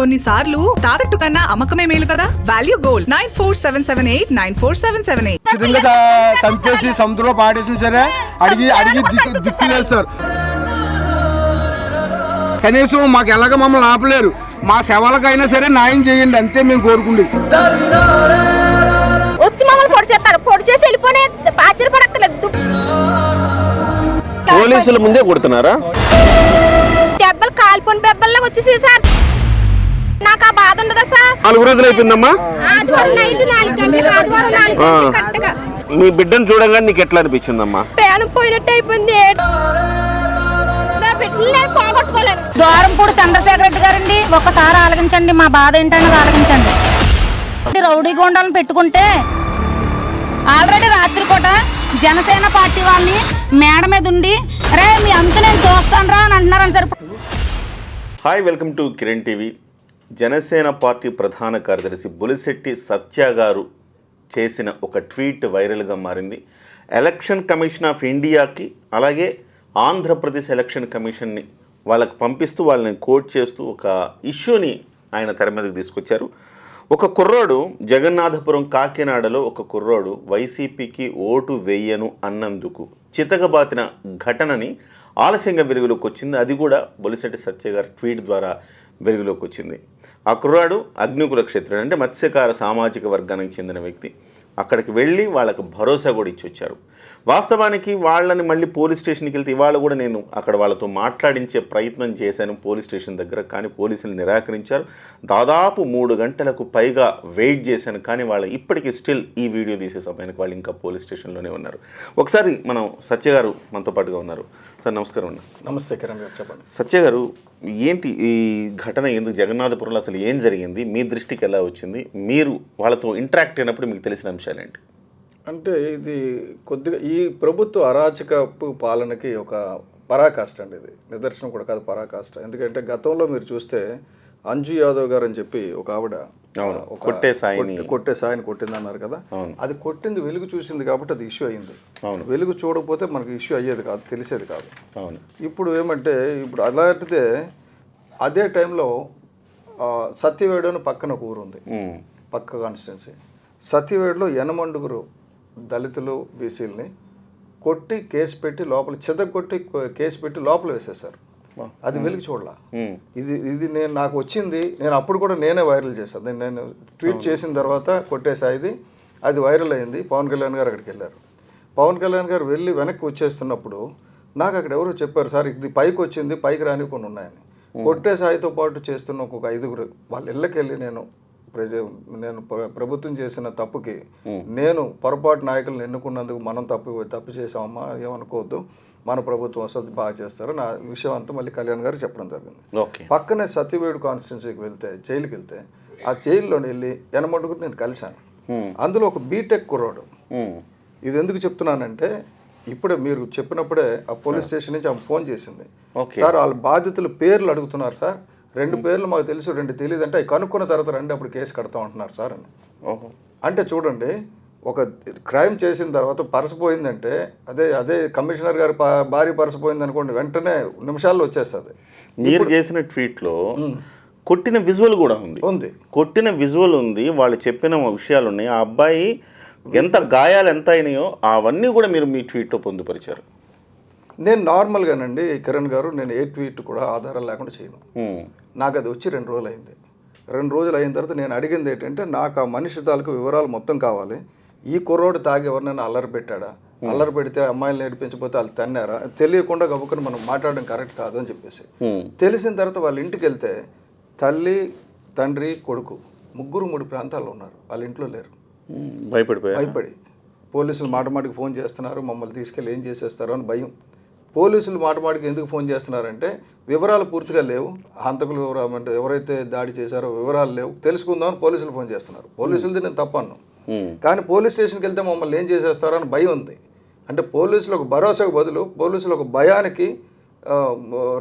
కొన్నిసార్లు తాకట్టు కన్నా అమ్మకమే మేలు కదా? Value gold nine four seven seven eight nine four seven seven eight ఖచ్చితంగా చంపేసి సముద్రంలో పాడేసిన సరే. అడిగి అడిగి దిక్కు దిక్కులేదు సార్. కనీసం మాకు ఎలాగ మమ్మల్ని ఆపలేరు. మా శవాలకైనా సరే న్యాయం చేయండి అంతే మేము కోరుకుండే వచ్చి మమ్మల్ని పొడి చేస్తారు. పొడి చేసి వెళ్ళిపోయి ఆశ్చర్యపడక్కర్లేదు. పోలీసుల ముందే కొడుతున్నారా? దెబ్బలు కాలిపోయిన దెబ్బల్లో వచ్చేసి సార్. నాకు ఆ బాధ ఉండదా సార్? నాలుగు రోజులు అయిపోయిందమ్మా. ఆదివారం నైట్ నాలుగు గంటలకు ఆదివారం నాలుగు ఆ. గంటలకు కరెక్ట్గా. మీ బిడ్డను చూడగానే నీకు ఎట్లా అనిపించిందమ్మా? పేనం పోయినట్టు అయిపోయింది. నా బిడ్డలు నేను పోగొట్టుకోలేను ద్వారంపూడి చంద్రశేఖర రెడ్డి గారండి. ఒక్కసారి ఆలకించండి మా బాధ ఏంటన్నది ఆలకించండి. ఈ రౌడీ గోండాలను పెట్టుకుంటే ఆల్రెడీ రాత్రిపూట జనసేన పార్టీ వాళ్ళని మేడ మీద ఉండి రే మీ అంత నేను చూస్తాను రా అని అంటున్నారని సరే hi welcome to Kiran TV Janasena party ప్రధాన కార్యదర్శి బులిశెట్టి సత్య గారు చేసిన ఒక ట్వీట్ వైరల్గా మారింది. ఎలక్షన్ కమిషన్ ఆఫ్ ఇండియాకి అలాగే ఆంధ్రప్రదేశ్ ఎలక్షన్ కమిషన్ని వాళ్ళకి పంపిస్తూ వాళ్ళని కోట్ చేస్తూ ఒక ఇష్యూని ఆయన తెర మీదకి తీసుకొచ్చారు. ఒక కుర్రోడు జగన్నాథపురం కాకినాడలో ఒక కుర్రోడు వైసీపీకి ఓటు వేయను అన్నందుకు చితకబాతిన ఘటనని ఆలస్యంగా వెలుగులోకి వచ్చింది. అది కూడా బొలిశెట్టి సత్య గారి ట్వీట్ ద్వారా వెలుగులోకి వచ్చింది. ఆ కుర్రాడు అగ్నికుల క్షేత్రుడు అంటే మత్స్యకార సామాజిక వర్గానికి చెందిన వ్యక్తి. అక్కడికి వెళ్ళి వాళ్ళకు భరోసా కూడా ఇచ్చి వచ్చారు. వాస్తవానికి వాళ్ళని మళ్ళీ పోలీస్ స్టేషన్కి వెళ్తే ఇవాళ కూడా నేను అక్కడ వాళ్ళతో మాట్లాడించే ప్రయత్నం చేశాను పోలీస్ స్టేషన్ దగ్గర కానీ పోలీసులు నిరాకరించారు. దాదాపు మూడు గంటలకు పైగా వెయిట్ చేశాను కానీ వాళ్ళు ఇప్పటికీ స్టిల్ ఈ వీడియో తీసే సమయానికి వాళ్ళు ఇంకా పోలీస్ స్టేషన్లోనే ఉన్నారు. ఒకసారి మనం సత్య గారు మనతో పాటుగా ఉన్నారు. సార్ నమస్కారం అన్న. నమస్తే కిరణ్ గారు చెప్పండి. సత్య గారు ఏంటి ఈ ఘటన ఎందుకు? జగన్నాథపురంలో అసలు ఏం జరిగింది? మీ దృష్టికి ఎలా వచ్చింది? మీరు వాళ్ళతో ఇంటరాక్ట్ అయినప్పుడు మీకు తెలిసిన అంశాలు ఏంటి అంటే ఇది కొద్దిగా ఈ ప్రభుత్వ అరాచకపు పాలనకి ఒక పరాకాష్ట అండి ఇది. నిదర్శనం కూడా కాదు పరాకాష్ట. ఎందుకంటే గతంలో మీరు చూస్తే అంజు యాదవ్ గారు అని చెప్పి ఒక ఆవిడ కొట్టే సాయిని- కొట్టే- సాయిని కొట్టింది అన్నారు కదా. అవును. అది కొట్టింది వెలుగు చూసింది కాబట్టి అది ఇష్యూ అయింది. అవును. వెలుగు చూడకపోతే మనకి ఇష్యూ అయ్యేది కాదు తెలిసేది కాదు. అవును. ఇప్పుడు ఏమంటే ఇప్పుడు అలాంటిదే అదే టైంలో సత్యవేడు అని పక్కన ఒక ఊరు ఉంది. పక్క కాన్స్టిట్యున్సీ. సత్యవేడులో ఎనమండుగురు దళితులు బీసీలని కొట్టి కేసు పెట్టి లోపల చెదగొట్టి కేసు పెట్టి లోపల వేసేశారు. అది వెలికి చూడలా. ఇది ఇది నేను నాకు వచ్చింది నేను అప్పుడు కూడా నేనే వైరల్ చేశాను. నేను- ట్వీట్ చేసిన తర్వాత కొట్టేసా ఇది అది వైరల్ అయింది. పవన్ కళ్యాణ్ గారు అక్కడికి వెళ్ళారు. పవన్ కళ్యాణ్ గారు వెళ్ళి వెనక్కి వచ్చేస్తున్నప్పుడు నాకు అక్కడ ఎవరో చెప్పారు సార్ ఇది పైకి వచ్చింది పైకి రాని కొన్ని ఉన్నాయని. కొట్టే సాయితో పాటు చేస్తున్న ఒక ఐదుగురు వాళ్ళ ఇళ్ళకి వెళ్ళి నేను ప్రజ నేను ప్ర- ప్రభుత్వం చేసిన తప్పుకి నేను పొరపాటు నాయకులను ఎన్నుకున్నందుకు మనం తప్పు తప్పు చేసామమ్మా ఏమనుకోవద్దు. మన ప్రభుత్వం వస్తుంది బాగా చేస్తారు. నా విషయం అంతా మళ్ళీ కళ్యాణ్ గారు చెప్పడం జరిగింది. పక్కనే సత్యవేడు కాన్స్టిట్యున్సీకి వెళ్తే జైలుకి వెళ్తే ఆ జైల్లో వెళ్ళి ఎనమడుగురు నేను కలిశాను. అందులో ఒక బీటెక్ కుర్రాడు. ఇది ఎందుకు చెప్తున్నానంటే ఇప్పుడే మీరు చెప్పినప్పుడే ఆ పోలీస్ స్టేషన్ నుంచి ఆమె ఫోన్ చేసింది. సార్ వాళ్ళ బాధితుల పేర్లు అడుగుతున్నారు సార్. రెండు పేర్లు మాకు తెలుసు రెండు తెలియదు అంటే అవి కనుక్కున్న తర్వాత రండి అప్పుడు కేసు కడతా ఉంటున్నారు సార్ అని. అంటే చూడండి ఒక క్రైమ్ చేసిన తర్వాత పర్స్ పోయిందంటే అదే అదే కమిషనర్ గారి పా- భార్య పర్స్ పోయింది అనుకోండి వెంటనే నిమిషాల్లో వచ్చేస్తుంది. మీరు చేసిన ట్వీట్లో కొట్టిన విజువల్ కూడా ఉంది. ఉంది. కొట్టిన విజువల్ ఉంది వాళ్ళు చెప్పిన విషయాలు ఉన్నాయి ఆ అబ్బాయి ఎంత గాయాలు ఎంత అయినాయో అవన్నీ కూడా మీరు మీ ట్వీట్లో పొందుపరిచారు. నేను నార్మల్గానండి కిరణ్ గారు నేను ఏ ట్వీట్ కూడా ఆధారం లేకుండా చేయను. నాకు అది వచ్చి రెండు రోజులు అయింది రెండు రోజులు అయిన తర్వాత నేను అడిగింది ఏంటంటే నాకు ఆ మనిషి తాలూకు వివరాలు మొత్తం కావాలి. ఈ కుర్రోడు తాగి ఎవరినైనా అల్లరి పెట్టాడా? అల్లరి పెడితే అమ్మాయిలు నేర్పించకపోతే వాళ్ళు తన్నారా? తెలియకుండా గబుక్కుని మనం మాట్లాడడం కరెక్ట్ కాదు అని చెప్పేసి. తెలిసిన తర్వాత వాళ్ళ ఇంటికి వెళ్తే తల్లి తండ్రి కొడుకు ముగ్గురు మూడు ప్రాంతాల్లో ఉన్నారు. వాళ్ళ ఇంట్లో లేరు. భయపడిపోయా భయపడి. పోలీసులు మాట మాటికి ఫోన్ చేస్తున్నారు మమ్మల్ని తీసుకెళ్ళి ఏం చేసేస్తారో అని భయం. పోలీసులు మాట మాటికి ఎందుకు ఫోన్ చేస్తున్నారంటే వివరాలు పూర్తిగా లేవు. హంతకులు వివరాలు అంటే ఎవరైతే దాడి చేశారో వివరాలు లేవు. తెలుసుకుందామని పోలీసులు ఫోన్ చేస్తున్నారు. పోలీసులది నేను తప్పను. కానీ పోలీస్ స్టేషన్కి వెళ్తే మమ్మల్ని ఏం చేసేస్తారో అని భయం ఉంది. అంటే పోలీసులు ఒక భరోసాకు బదులు పోలీసులు ఒక భయానికి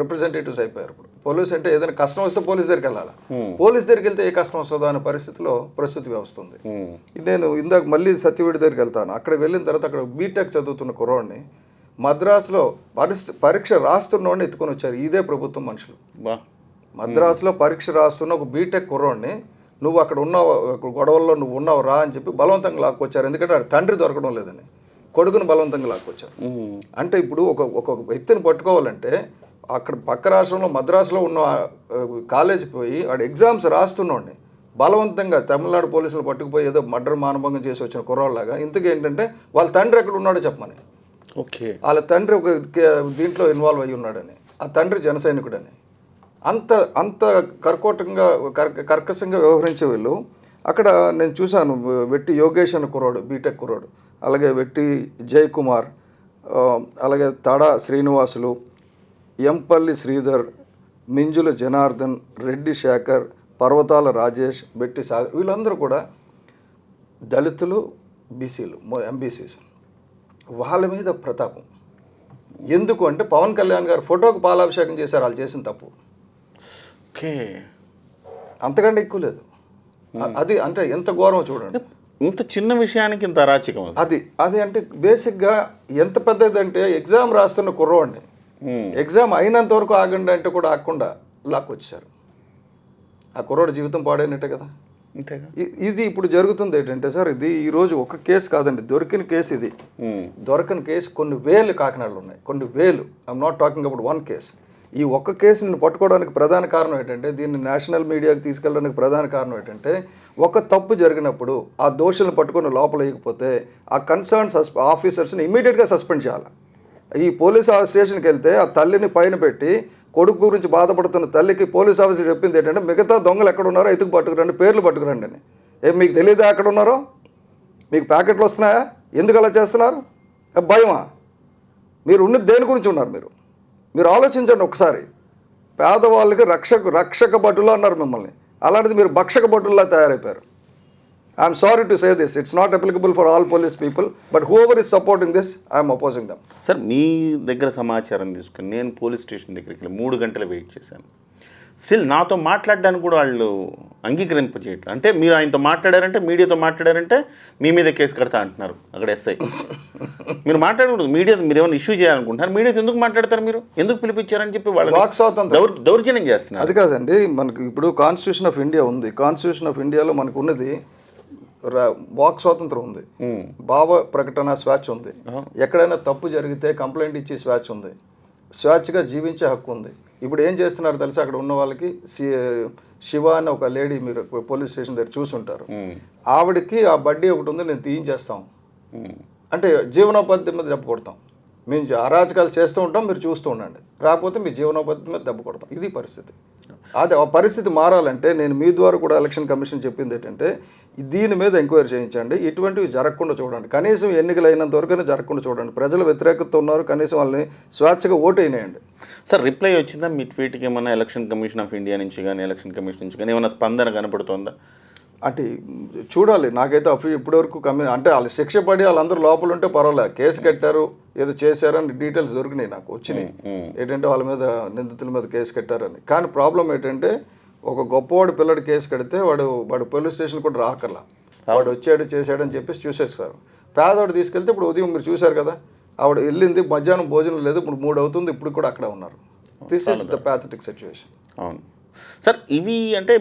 రిప్రజెంటేటివ్స్ అయిపోయారు ఇప్పుడు. పోలీస్ అంటే ఏదైనా కష్టం వస్తే పోలీస్ దగ్గరికి వెళ్ళాలి? పోలీస్ దగ్గరికి వెళ్తే ఏ కష్టం వస్తుందో అనే పరిస్థితిలో ప్రస్తుత వ్యవస్థ ఉంది. నేను ఇందాక మళ్ళీ సత్యవేడి దగ్గరికి వెళ్తాను. అక్కడ వెళ్ళిన తర్వాత అక్కడ బీటెక్ చదువుతున్న కుర్రోడిని మద్రాసులో పరిస్థితి పరీక్ష రాస్తున్నోడిని ఎత్తుకొని వచ్చారు. ఇదే ప్రభుత్వం మనుషులు. బా. మద్రాసులో పరీక్ష రాస్తున్న ఒక బీటెక్ కుర్రోడిని నువ్వు అక్కడ ఉన్నావు గొడవల్లో నువ్వు ఉన్నావు రా అని చెప్పి బలవంతంగా లాక్కొచ్చారు. ఎందుకంటే ఆడ తండ్రి దొరకడం లేదని. కొడుకుని బలవంతంగా లాక్కొచ్చారు. అంటే ఇప్పుడు ఒక ఒక వ్యక్తిని పట్టుకోవాలంటే అక్కడ పక్క రాష్ట్రంలో మద్రాసులో ఉన్న కాలేజీకి పోయి వాడు ఎగ్జామ్స్ రాస్తున్నాడిని బలవంతంగా తమిళనాడు పోలీసులు పట్టుకుపోయి ఏదో మర్డర్ మానభంగం చేసి వచ్చిన కుర్రాళ్ళలాగా. ఇంతకీ ఏంటంటే వాళ్ళ తండ్రి ఎక్కడ ఉన్నాడో చెప్పమని. ఓకే. వాళ్ళ తండ్రి ఒక దీంట్లో ఇన్వాల్వ్ అయ్యి ఉన్నాడని. ఆ తండ్రి జన సైనికుడని. అంత అంత కర్కోటంగా కర్- కర్కశంగా వ్యవహరించే వీళ్ళు. అక్కడ నేను చూశాను వెట్టి యోగేష్ అని కుర్రాడు బీటెక్ కుర్రాడు. అలాగే వెట్టి జయ్ కుమార్ అలాగే తడా శ్రీనివాసులు ఎంపల్లి శ్రీధర్ మింజుల జనార్దన్ రెడ్డి శేఖర్ పర్వతాల రాజేష్ బెట్టి సాగర్ వీళ్ళందరూ కూడా దళితులు బీసీలు ఎంబీసీస్. వాళ్ళ మీద ప్రతాపం. ఎందుకు అంటే పవన్ కళ్యాణ్ గారు ఫోటోకు పాలాభిషేకం చేశారు వాళ్ళు చేసిన తప్పు. ఓకే. అంతకంటే ఎక్కువ లేదు. అది అంటే ఎంత ఘోరం చూడండి. ఇంత చిన్న విషయానికి ఇంత అరాచకం అది. అది అంటే బేసిక్గా ఎంత పెద్దదంటే ఎగ్జామ్ రాస్తున్న కుర్రవాడిని. ఎగ్జామ్ అయినంత వరకు ఆగండి అంటే కూడా ఆగకుండా లాక్కొచ్చారు ఆ కుర్రోడు జీవితం పాడైనట్టే కదా. ఇది ఇప్పుడు జరుగుతుంది ఏంటంటే సార్ ఇది ఈరోజు ఒక కేసు కాదండి దొరికిన కేసు ఇది. దొరకని కేసు కొన్ని వేలు కాకినాడలో ఉన్నాయి. కొన్ని వేలు. I'm not talking about one case ఈ ఒక్క కేసుని పట్టుకోవడానికి ప్రధాన కారణం ఏంటంటే దీన్ని నేషనల్ మీడియాకి తీసుకెళ్ళడానికి ప్రధాన కారణం ఏంటంటే ఒక తప్పు జరిగినప్పుడు ఆ దోషులను పట్టుకొని లోపల వేయకపోతే ఆ కన్సర్న్ సస్ ఆఫీసర్స్ని ఇమీడియట్గా సస్పెండ్ చేయాలి. ఈ పోలీస్ ఆ స్టేషన్కి వెళ్తే ఆ తల్లిని పైన పెట్టి కొడుకు గురించి బాధపడుతున్న తల్లికి పోలీస్ ఆఫీసర్ చెప్పింది ఏంటంటే మిగతా దొంగలు ఎక్కడ ఉన్నారో ఎతుకు పట్టుకురండి పేర్లు పట్టుకురండి అని. ఏం మీకు తెలియదా ఎక్కడ ఉన్నారో? మీకు ప్యాకెట్లు వస్తున్నాయా? ఎందుకు అలా చేస్తున్నారు? ఏ భయమా? మీరు ఉన్న దేని గురించి ఉన్నారు మీరు? మీరు ఆలోచించండి ఒకసారి. పేదవాళ్ళకి రక్షక రక్షక భటులు అన్నారు మిమ్మల్ని. అలాంటిది మీరు భక్షక భటుల్లా తయారైపోయారు. I'm sorry to say this it's not applicable for all police people but whoever is supporting this I'm opposing them sir మీ దగ్గర సమాచారం తీసుకుని నేను పోలీస్ స్టేషన్ దగ్గరికి వెళ్ళి మూడు గంటలు వెయిట్ చేశాను. స్టిల్ నాతో మాట్లాడడానికి కూడా వాళ్ళు అంగీకరింపజేయట్లేదు అంటే మీరు ఆయనతో మాట్లాడారంటే మీడియాతో మాట్లాడారంటే మీ మీద కేసు కడతా అంటున్నారు అక్కడ ఎస్ఐ. మీరు మాట్లాడకూడదు మీడియా మీరు ఏమైనా ఇష్యూ చేయాలనుకుంటున్నారు మీడియాతో ఎందుకు మాట్లాడతారు మీరు? ఎందుకు పిలిపించారని చెప్పి వాళ్ళు వాక్ స్వాతంత్రం. దౌర్ దౌర్జన్యం చేస్తున్నారు. అది కాదండి మనకు ఇప్పుడు కాన్స్టిట్యూషన్ ఆఫ్ ఇండియా ఉంది. కాన్స్టిట్యూషన్ ఆఫ్ ఇండియాలో మనకు ఉన్నది వాక్ స్వాతంత్రం ఉంది. భావ ప్రకటన స్వేచ్ఛ ఉంది. ఎక్కడైనా తప్పు జరిగితే కంప్లైంట్ ఇచ్చే స్వేచ్ఛ ఉంది. స్వేచ్ఛగా జీవించే హక్కు ఉంది. ఇప్పుడు ఏం చేస్తున్నారు తెలుసా? అక్కడ ఉన్న వాళ్ళకి శివ అని ఒక లేడీ మీరు పోలీస్ స్టేషన్ దగ్గర చూసుంటారు. ఆవిడకి ఆ బడ్డీ ఒకటి ఉంది నేను తీయించేస్తాం. అంటే జీవనోపాధి మీద దెబ్బ కొడతాం. మేము అరాచకాలు చేస్తూ ఉంటాం మీరు చూస్తూ ఉండండి. రాకపోతే మీ జీవనోపాధి మీద దెబ్బ కొడతాం. ఇది పరిస్థితి. అదే ఆ పరిస్థితి మారాలంటే నేను మీ ద్వారా కూడా ఎలక్షన్ కమిషన్ చెప్పింది ఏంటంటే దీని మీద ఎంక్వైరీ చేయించండి. ఇటువంటివి జరగకుండా చూడండి. కనీసం ఎన్నికలు అయినంత వరకైనా జరగకుండా చూడండి. ప్రజలు వ్యతిరేకత ఉన్నారు కనీసం వాళ్ళని స్వేచ్ఛగా ఓటు అయినాయండి. సార్ రిప్లై వచ్చిందా? మీ ట్వీట్కి ఏమైనా ఎలక్షన్ కమిషన్ ఆఫ్ ఇండియా నుంచి కానీ ఎలక్షన్ కమిషన్ నుంచి కానీ ఏమైనా స్పందన కనపడుతుందా? అంటే చూడాలి. నాకైతే అఫీ ఇప్పటివరకు కమ్మి అంటే వాళ్ళు శిక్ష పడి వాళ్ళందరూ లోపల ఉంటే పర్వాలేదు కేసు కట్టారు ఏదో చేశారని డీటెయిల్స్ దొరికినాయి నాకు వచ్చినాయి. ఏంటంటే వాళ్ళ మీద నిందితుల మీద కేసు కట్టారని. కానీ ప్రాబ్లం ఏంటంటే ఒక గొప్పవాడు పిల్లడు కేసు కడితే వాడు వాడు పోలీస్ స్టేషన్ కూడా రాకర్లా. వాడు వచ్చాడు చేశాడని చెప్పేసి చూసేస్తారు. పేదవాడు తీసుకెళ్తే ఇప్పుడు ఉదయం మీరు చూశారు కదా ఆవిడ వెళ్ళింది మధ్యాహ్నం భోజనం లేదు ఇప్పుడు మూడు అవుతుంది ఇప్పుడు కూడా అక్కడే ఉన్నారు. This is the pathetic situation అవును. సార్ ఇవి అంటే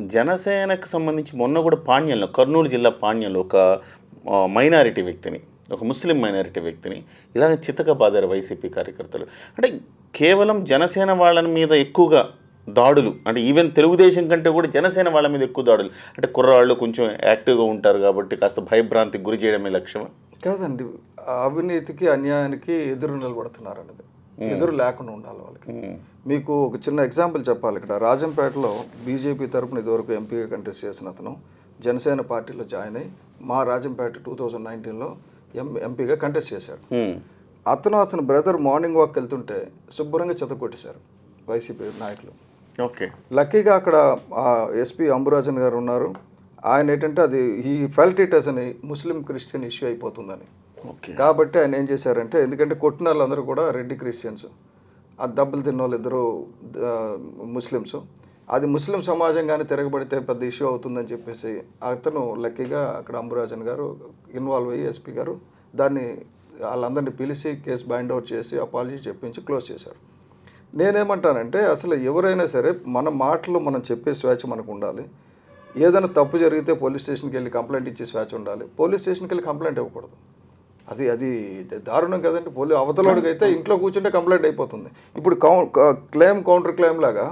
జనసేనకు సంబంధించి మొన్న కూడా పాణ్యంలో కర్నూలు జిల్లా పాణ్యంలో ఒక మైనారిటీ వ్యక్తిని ఒక ముస్లిం మైనారిటీ వ్యక్తిని ఇలాగ చితకబాదారు వైసీపీ కార్యకర్తలు. అంటే కేవలం జనసేన వాళ్ళ మీద ఎక్కువగా దాడులు అంటే ఈవెన్ తెలుగుదేశం కంటే కూడా జనసేన వాళ్ళ మీద ఎక్కువ దాడులు. అంటే కుర్రాళ్ళు కొంచెం యాక్టివ్గా ఉంటారు కాబట్టి కాస్త భయభ్రాంతికి గురి చేయడమే లక్ష్యమా? కాదండి. అవినీతికి అన్యాయానికి ఎదురు నిలబడుతున్నారు అన్నది ఎదురు లేకుండా ఉండాలి వాళ్ళకి. మీకు ఒక చిన్న ఎగ్జాంపుల్ చెప్పాలి ఇక్కడ. రాజంపేటలో బీజేపీ తరపున ఇదివరకు ఎంపీగా కంటెస్ట్ చేసిన అతను జనసేన పార్టీలో జాయిన్ అయ్యి మా రాజంపేట టూ థౌజండ్ నైన్టీన్లో ఎం ఎంపీగా కంటెస్ట్ చేశాడు. ఉమ్. అతను అతని బ్రదర్ మార్నింగ్ వాక్ వెళ్తుంటే శుభ్రంగా చెత్తకొట్టేశారు వైసీపీ నాయకులు. ఓకే లక్కీగా అక్కడ ఎస్పీ అంబురాజన్ గారు ఉన్నారు. ఆయన ఏంటంటే అది ఈ ఫెల్ట్ ఇట్ అని ముస్లిం క్రిస్టియన్ ఇష్యూ అయిపోతుందని. ఓకే కాబట్టి ఆయన ఏం చేశారంటే ఎందుకంటే కొట్టిన వాళ్ళందరూ కూడా రెడ్డి క్రిస్టియన్స్ ఆ దెబ్బలు తిన్న వాళ్ళు ఇద్దరు ముస్లిమ్స్. అది ముస్లిం సమాజం కానీ తిరగబడితే పెద్ద ఇష్యూ అవుతుందని చెప్పేసి అతను లక్కీగా అక్కడ అంబురాజన్ గారు ఇన్వాల్వ్ అయ్యి ఎస్పీ గారు దాన్ని వాళ్ళందరినీ పిలిచి కేసు బైండ్ అవుట్ చేసి అపాలజీ చెప్పించి క్లోజ్ చేశారు. నేనేమంటానంటే అసలు ఎవరైనా సరే మన మాటలు మనం చెప్పే స్వేచ్ఛ మనకు ఉండాలి. ఏదైనా తప్పు జరిగితే పోలీస్ స్టేషన్కి వెళ్ళి కంప్లైంట్ ఇచ్చే స్వేచ్ఛ ఉండాలి. పోలీస్ స్టేషన్కి వెళ్ళి కంప్లైంట్ ఇవ్వకూడదు. అది అది దారుణం కదండి. పోలీ అవతలోడికి అయితే ఇంట్లో కూర్చుంటే కంప్లైంట్ అయిపోతుంది. ఇప్పుడు కౌ క్లెయిమ్ కౌంటర్ క్లెయిమ్ లాగా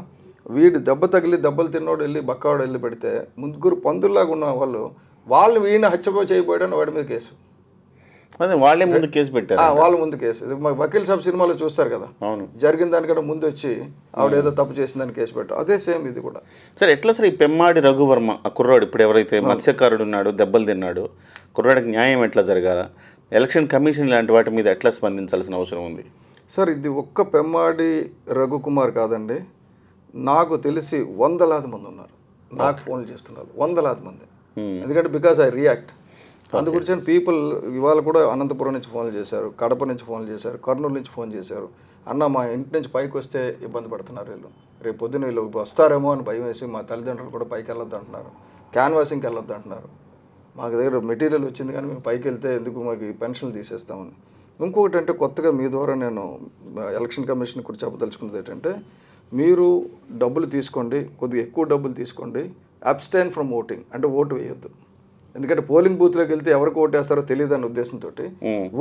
వీడు దెబ్బ తగిలి దెబ్బలు తిన్నోడు వెళ్ళి బక్కాడు వెళ్ళి పెడితే ముగ్గురు పందుల్లాగా ఉన్న వాళ్ళు వాళ్ళు వీడిని హత్యపో చేయబోయడానికి వాడి మీద కేసు. అదే వాళ్ళే ముందు కేసు పెట్టారు. వాళ్ళ ముందు కేసు. వకీల్ సాబ్ సినిమాలో చూస్తారు కదా. అవును. జరిగిన దానికంటే ముందు వచ్చి ఆవిడ ఏదో తప్పు చేసిందని కేసు పెట్టాం అదే సేమ్ ఇది కూడా. సరే ఎట్లా సరే ఈ పెమ్మాడి రఘువర్మ ఆ కుర్రాడు ఇప్పుడు ఎవరైతే మత్స్యకారుడు ఉన్నాడు దెబ్బలు తిన్నాడు కుర్రాడికి న్యాయం ఎట్లా జరగాల? ఎలక్షన్ కమిషన్ లాంటి వాటి మీద ఎట్లా స్పందించాల్సిన అవసరం ఉంది? సార్ ఇది ఒక్క పెమ్మాడి రఘుకుమార్ కాదండి. నాకు తెలిసి వందలాది మంది ఉన్నారు. నాకు ఫోన్లు చేస్తున్నారు. వందలాది మంది. ఎందుకంటే బికాజ్ ఐ రియాక్ట్ అందు గురించి పీపుల్ ఇవాళ కూడా అనంతపురం నుంచి ఫోన్లు చేశారు కడప నుంచి ఫోన్లు చేశారు కర్నూలు నుంచి ఫోన్ చేశారు. అన్న మా ఇంటి నుంచి పైకి వస్తే ఇబ్బంది పడుతున్నారు వీళ్ళు. రేపు పొద్దున్న వీళ్ళు వస్తారేమో అని భయం వేసి మా తల్లిదండ్రులు కూడా పైకి వెళ్ళొద్దు అంటున్నారు క్యాన్వాసింగ్కి వెళ్ళొద్దు అంటున్నారు మాకు దగ్గర మెటీరియల్ వచ్చింది కానీ మేము పైకి వెళ్తే ఎందుకు మాకు పెన్షన్లు తీసేస్తామని. ఇంకొకటి అంటే కొత్తగా మీ ద్వారా నేను ఎలక్షన్ కమిషన్ కూడా చెప్పదలుచుకున్నది ఏంటంటే మీరు డబ్బులు తీసుకోండి కొద్దిగా ఎక్కువ డబ్బులు తీసుకోండి అబ్స్టైన్ ఫ్రమ్ ఓటింగ్ అంటే ఓటు వేయొద్దు. ఎందుకంటే పోలింగ్ బూత్లోకి వెళ్తే ఎవరికి ఓటు వేస్తారో తెలియదన్న ఉద్దేశంతో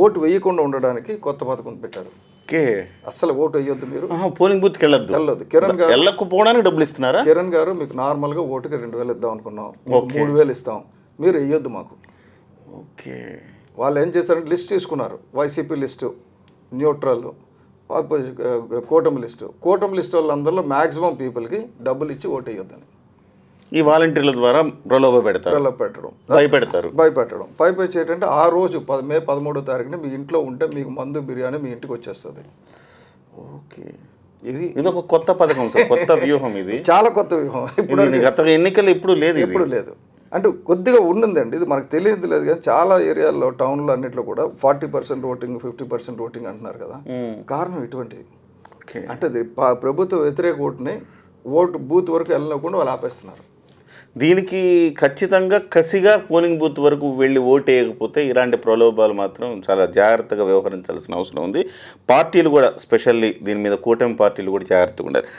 ఓటు వేయకుండా ఉండడానికి కొత్త పథకం పెట్టారు. ఓకే. అస్సలు ఓటు వేయొద్దు మీరు. పోలింగ్ బూత్కి వెళ్ళొద్దు. వెళ్ళొద్దు. కిరణ్ గారు వెళ్ళకపోవడానికి డబ్బులు ఇస్తున్నారా? కిరణ్ గారు మీకు నార్మల్గా ఓటుకి రెండు వేలు ఇద్దాం అనుకున్నాం. మూడు వేలు ఇస్తాం. మీరు వేయొద్దు మాకు. ఓకే. వాళ్ళు ఏం చేశారంటే లిస్ట్ తీసుకున్నారు. వైసీపీ లిస్టు న్యూట్రల్ కూటమి లిస్టు. కూటమి లిస్ట్ వాళ్ళందరిలో మ్యాక్సిమం పీపుల్కి డబ్బులు ఇచ్చి ఓటు వేయొద్దని. ఈ వాలంటీర్ల ద్వారా ప్రలోభ పెడతారు. పిల్ల పెట్టడం. భయపెడతారు. భయపెట్టడం. భయపెట్టి ఏంటంటే ఆ రోజు పద మే పదమూడో తారీఖున మీ ఇంట్లో ఉంటే మీకు మందు బిర్యానీ మీ ఇంటికి వచ్చేస్తుంది. ఓకే. ఇది ఇది ఒక కొత్త పథకం సార్. కొత్త వ్యూహం ఇది. చాలా కొత్త వ్యూహం. ఇప్పుడు గత ఎన్నికలు ఇప్పుడు లేదు ఇది. ఎప్పుడు లేదు. అంటే కొద్దిగా ఉండిందండి. ఇది మనకు తెలియదు లేదు కానీ చాలా ఏరియాల్లో టౌన్లో అన్నిట్లో కూడా forty percent voting fifty percent voting అంటున్నారు కదా. కారణం ఇటువంటివి ఓకే. అంటే ప్రభుత్వ వ్యతిరేక ఓటుని ఓటు బూత్ వరకు వెళ్ళకుండా వాళ్ళు ఆపేస్తున్నారు. దీనికి ఖచ్చితంగా కసిగా పోలింగ్ బూత్ వరకు వెళ్ళి ఓటు వేయకపోతే ఇలాంటి ప్రలోభాలు మాత్రం చాలా జాగ్రత్తగా వ్యవహరించాల్సిన అవసరం ఉంది. పార్టీలు కూడా స్పెషల్లీ దీని మీద కూటమి పార్టీలు కూడా జాగ్రత్తగా ఉండాలి.